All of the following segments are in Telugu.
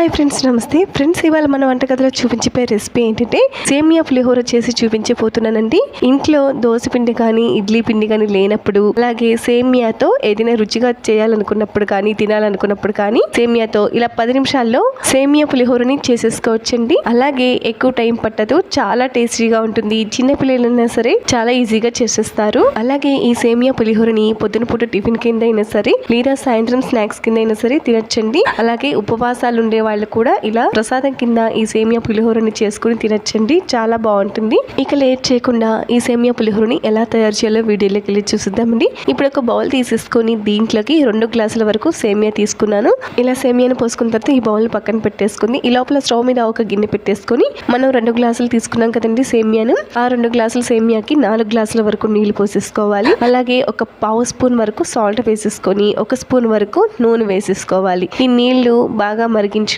హాయ్ ఫ్రెండ్స్ నమస్తే. ఫ్రెండ్స్ ఇవాళ మన వంటగదిలో చూపించిపోయే రెసిపీ ఏంటంటే సేమియా పులిహోర చేసి చూపించబోతున్నానండి. ఇంట్లో దోశ పిండి కానీ ఇడ్లీ పిండి కానీ లేనప్పుడు అలాగే సేమియాతో ఏదైనా రుచిగా చేయాలనుకున్నప్పుడు కానీ తినాలనుకున్నప్పుడు కానీ సేమియాతో ఇలా పది నిమిషాల్లో సేమియా పులిహోరని చేసేసుకోవచ్చండి. అలాగే ఎక్కువ టైం పట్టదు చాలా టేస్టీగా ఉంటుంది. చిన్న పిల్లలైనా సరే చాలా ఈజీగా చేసేస్తారు. అలాగే ఈ సేమియా పులిహోరని పొద్దున పూట టిఫిన్ కింద అయినా సరే లేదా సాయంత్రం స్నాక్స్ కింద అయినా సరే తినచ్చండి. అలాగే ఉపవాసాలు ఉండే వాళ్ళు కూడా ఇలా ప్రసాదం కింద ఈ సేమియా పులిహోరని చేసుకుని తినచ్చండి. చాలా బాగుంటుంది. ఇక లేట్ చేయకుండా ఈ సేమియా పులిహోరని ఎలా తయారు చేయాలో వీడియోలోకి వెళ్ళి చూసిద్దామండి. ఇప్పుడు ఒక బౌల్ తీసేసుకొని దీంట్లోకి రెండు గ్లాసుల వరకు సేమియా తీసుకున్నాను. ఇలా సేమియాను పోసుకున్న తర్వాత ఈ బౌల్ పక్కన పెట్టేసుకుంది ఈ లోపల స్టవ్ మీద ఒక గిన్నె పెట్టేసుకొని మనం రెండు గ్లాసులు తీసుకున్నాం కదండి సేమియాను. ఆ రెండు గ్లాసుల సేమియాకి నాలుగు గ్లాసుల వరకు నీళ్ళు పోసేసుకోవాలి. అలాగే ఒక పావు స్పూన్ వరకు సాల్ట్ వేసేసుకొని ఒక స్పూన్ వరకు నూనె వేసేసుకోవాలి. ఈ నీళ్ళు బాగా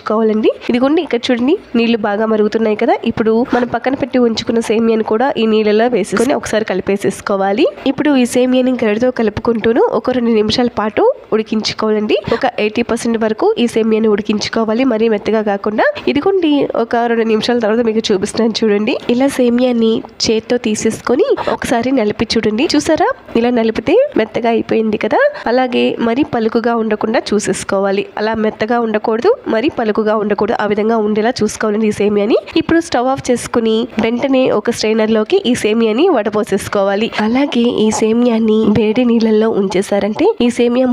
మరిగించుకోవాలండి ఇదిగోండి ఇక్కడ చూడండి నీళ్ళు బాగా మరుగుతున్నాయి కదా. ఇప్పుడు మనం పక్కన పెట్టి ఉంచుకున్న సేమియాని కూడా ఈ నీళ్ళలో వేసేసుకొని ఒకసారి కలిపేసేసుకోవాలి. ఇప్పుడు ఈ సేమియాని గరిటతో కలుపుకుంటూను ఒక రెండు నిమిషాల పాటు ఉడికించుకోవాలండి. ఒక ఎయిటీ పర్సెంట్ వరకు ఈ సేమియాని ఉడికించుకోవాలి. మరీ మెత్తగా కాకుండా. ఇదిగోండి ఒక రెండు నిమిషాల తర్వాత మీకు చూపిస్తున్నాను చూడండి. ఇలా సేమియాని చేత్తో తీసేసుకొని ఒకసారి నలిపి చూడండి. చూసారా? ఇలా నలిపితే మెత్తగా అయిపోయింది కదా. అలాగే మరీ పలుకుగా ఉండకుండా చూసేసుకోవాలి. అలా మెత్తగా ఉండకూడదు. మరీ పలుకుగా ఉండకూడదు ఆ విధంగా ఉండేలా చూసుకోవాలండి ఈ సేమియాని. ఇప్పుడు స్టవ్ ఆఫ్ చేసుకుని వెంటనే ఒక స్ట్రైనర్లోకి ఈ సేమియాని వడపోసేసుకోవాలి. అలాగే ఈ సేమియాని వేడి నీళ్ళల్లో ఉంచేసారంటే ఈ సేమియా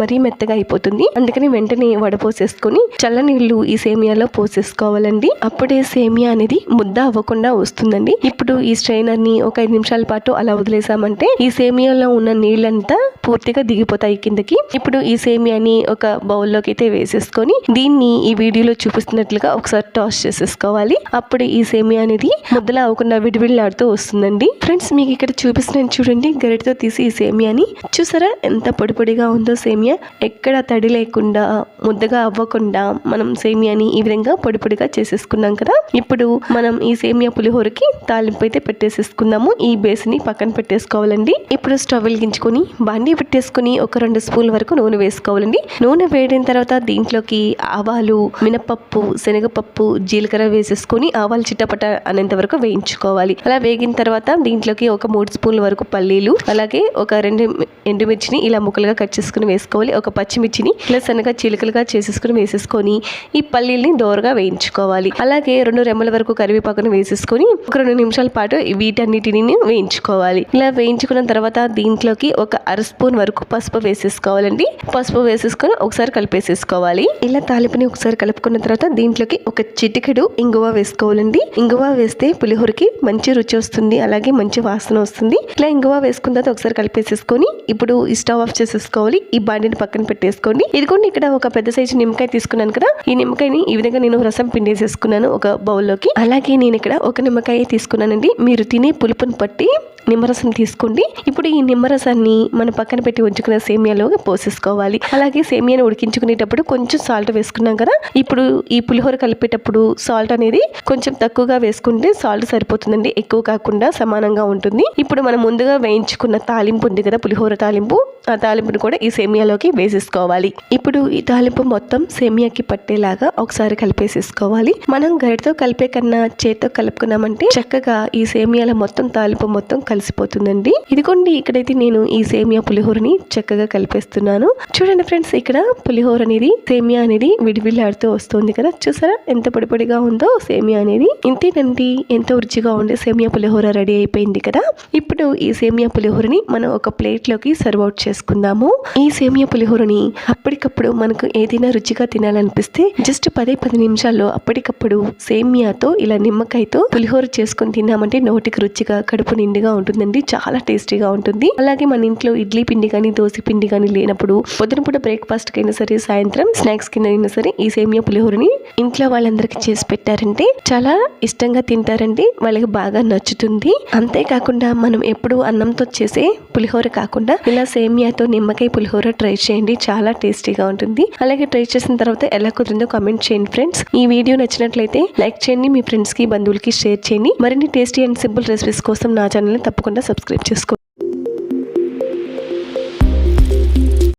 మరీ మెత్తగా అయిపోతుంది. అందుకని వెంటనే వడపోసేసుకుని చల్ల నీళ్ళు ఈ సేమియాలో పోసేసుకోవాలండి. అప్పుడే సేమియా అనేది ముద్ద అవ్వకుండా వస్తుందండి. ఇప్పుడు ఈ స్ట్రైనర్ని ఒక ఐదు నిమిషాల పాటు అలా వదిలేసామంటే ఈ సేమియాలో ఉన్న నీళ్ళంతా పూర్తిగా దిగిపోతాయి కిందకి. ఇప్పుడు ఈ సేమియాని ఒక బౌల్లోకి అయితే వేసేసుకొని దీన్ని ఈ ఈ వీడియోలో చూపిస్తున్నట్లుగా ఒకసారి టాస్ చేసేసుకోవాలి. అప్పుడు ఈ సేమియా అనేది ముద్దలా అవ్వకుండా విడివిడిలాడుతూ వస్తుందండి. ఫ్రెండ్స్ మీకు ఇక్కడ చూపిస్తున్నాను చూడండి గరిటతో తీసి ఈ సేమియాని చూసారా? ఎంత పొడి పొడిగా ఉందో సేమియా ఎక్కడ తడి లేకుండా ముద్దగా అవ్వకుండా మనం సేమియాని ఈ విధంగా పొడి పొడిగా చేసేసుకున్నాం కదా. ఇప్పుడు మనం ఈ సేమియా పులిహోరకి తాలింపు అయితే పెట్టేసేసుకుందాము. ఈ బేస్ని పక్కన పెట్టేసుకోవాలండి. ఇప్పుడు స్టవ్ వెలిగించుకొని బాండీ పెట్టేసుకొని ఒక రెండు స్పూన్ల వరకు నూనె వేసుకోవాలండి. నూనె వేడిన తర్వాత దీంట్లోకి ఆవాలు మినపప్పు శనగపప్పు జీలకర్ర వేసేసుకొని ఆవాలు చిట్టపట అనేంత వరకు వేయించుకోవాలి. అలా వేగిన తర్వాత దీంట్లోకి ఒక మూడు స్పూన్ల వరకు పల్లీలు అలాగే ఒక రెండు ఎండుమిర్చిని ఇలా ముక్కలుగా కట్ చేసుకుని వేసుకోవాలి. ఒక పచ్చిమిర్చిని ఇలా సన్నగా చిలుకలుగా చేసేసుకుని వేసేసుకొని ఈ పల్లీల్ని దోరగా వేయించుకోవాలి. అలాగే రెండు రెమ్మల వరకు కరివేపాకును వేసేసుకొని ఒక రెండు నిమిషాల పాటు వీటన్నిటిని వేయించుకోవాలి. ఇలా వేయించుకున్న తర్వాత దీంట్లోకి ఒక అర స్పూన్ వరకు పసుపు వేసేసుకోవాలండి. పసుపు వేసేసుకొని ఒకసారి కలిపేసేసుకోవాలి. ఇలా తాలిపని ఒకసారి కలుపుకున్న తర్వాత దీంట్లోకి ఒక చిటికెడు ఇంగువ వేసుకోవాలండి. ఇంగువ వేస్తే పులిహోరకి మంచి రుచి వస్తుంది అలాగే మంచి వాసన వస్తుంది. ఇట్లా ఇంగువ వేసుకున్న తర్వాత ఒకసారి కలిపేసేసుకొని ఇప్పుడు ఈ స్టవ్ ఆఫ్ చేసేసుకోవాలి. ఈ బాండిని పక్కన పెట్టేసుకోండి. ఇదిగోండి ఇక్కడ ఒక పెద్ద సైజు నిమ్మకాయ తీసుకున్నాను కదా. ఈ నిమ్మకాయని ఈ విధంగా నేను రసం పిండేసేసుకున్నాను ఒక బౌల్లోకి. అలాగే నేను ఇక్కడ ఒక నిమ్మకాయ తీసుకున్నానండి. మీరు తినే పులుపుని పట్టి నిమ్మరసం తీసుకోండి. ఇప్పుడు ఈ నిమ్మరసాన్ని మనం పక్కన పెట్టి ఉంచుకున్న సేమియాలో పోసేసుకోవాలి. అలాగే సేమియాను ఉడికించుకునేటప్పుడు కొంచెం సాల్ట్ వేసుకున్నాం కదా? ఇప్పుడు ఈ పులిహోర కలిపేటప్పుడు సాల్ట్ అనేది కొంచెం తక్కువగా వేసుకుంటే సాల్ట్ సరిపోతుందండి. ఎక్కువ కాకుండా సమానంగా ఉంటుంది. ఇప్పుడు మనం ముందుగా వేయించుకున్న తాలింపు ఉంది కదా? పులిహోర తాలింపు. ఆ తాలింపును కూడా ఈ సేమియాలోకి వేసేసుకోవాలి. ఇప్పుడు ఈ తాలింపు మొత్తం సేమియాకి పట్టేలాగా ఒకసారి కలిపేసేసుకోవాలి. మనం గరిటతో కలిపే కన్నా చేత్తో కలుపుకున్నామంటే చక్కగా ఈ సేమియాల మొత్తం తాలింపు మొత్తం కలిసిపోతుందండి. ఇదిగోండి ఇక్కడైతే నేను ఈ సేమియా పులిహోరని చక్కగా కలిపేస్తున్నాను. చూడండి ఫ్రెండ్స్ ఇక్కడ పులిహోర అనేది సేమియా అనేది విడివిల్లాడుతూ వస్తుంది కదా. చూసారా? ఎంత పొడిపొడిగా ఉందో సేమియా అనేది. ఇంతేనండి ఎంతో రుచిగా ఉండే సేమియా పులిహోర రెడీ అయిపోయింది కదా. ఇప్పుడు ఈ సేమియా పులిహోరని మనం ఒక ప్లేట్లోకి సర్వ్ అవుట్ చేసుకుందాము. ఈ సేమియా పులిహోరని అప్పటికప్పుడు మనకు ఏదైనా రుచిగా తినాలనిపిస్తే జస్ట్ పదే పది నిమిషాల్లో అప్పటికప్పుడు సేమియాతో ఇలా నిమ్మకాయతో పులిహోర చేసుకొని తిన్నామంటే నోటికి రుచిగా కడుపు నిండుగా ఉంటుందండి. చాలా టేస్టీగా ఉంటుంది. అలాగే మన ఇంట్లో ఇడ్లీ పిండి కానీ దోశ పిండి కానీ లేనప్పుడు పొద్దున పూట బ్రేక్ఫాస్ట్ కైనా సరే సాయంత్రం స్నాక్స్ కింద అయినా సరే ఈ సేమియా పులిహోరని ఇంట్లో వాళ్ళందరికీ చేసి పెట్టారంటే చాలా ఇష్టంగా తింటారండి. వాళ్ళకి బాగా నచ్చుతుంది. అంతేకాకుండా మనం ఎప్పుడు అన్నంతో చేసే పులిహోర కాకుండా ఇలా సేమియా సేమియాతో నిమ్మకాయ పులిహోర ట్రై చేయండి. చాలా టేస్టీగా ఉంటుంది. అలాగే ట్రై చేసిన తర్వాత ఎలా కుదిరిందో కామెంట్ చేయండి ఫ్రెండ్స్ ఈ వీడియో నచ్చినట్లయితే లైక్ చేయండి. మీ ఫ్రెండ్స్కి బంధువులకి షేర్ చేయండి. మరిన్ని టేస్టీ అండ్ సింపుల్ రెసిపీస్ కోసం నా ఛానల్ని తప్పకుండా సబ్స్క్రైబ్ చేసుకోండి.